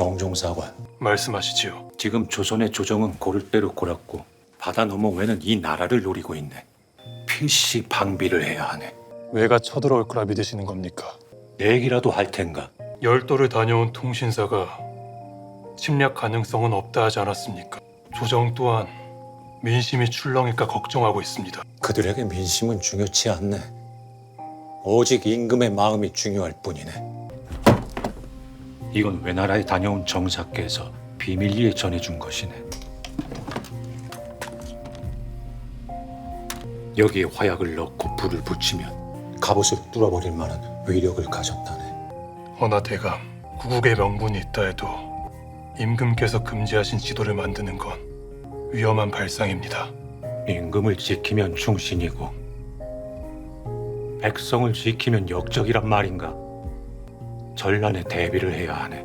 정종사관. 말씀하시지요. 지금 조선의 조정은 고를 대로 골았고 바다 넘어외는 이 나라를 노리고 있네. 필시 방비를 해야 하네. 왜가 쳐들어올 거라 믿으시는 겁니까? 내 얘기라도 할 텐가. 열도를 다녀온 통신사가 침략 가능성은 없다 하지 않았습니까? 조정 또한 민심이 출렁일까 걱정하고 있습니다. 그들에게 민심은 중요치 않네. 오직 임금의 마음이 중요할 뿐이네. 이건 외나라에 다녀온 정사께서 비밀리에 전해준 것이네. 여기에 화약을 넣고 불을 붙이면 갑옷을 뚫어버릴 만한 위력을 가졌다네. 허나 대감, 구국의 명분이 있다 해도 임금께서 금지하신 지도를 만드는 건 위험한 발상입니다. 임금을 지키면 충신이고 백성을 지키면 역적이란 말인가? 전란에 대비를 해야 하네.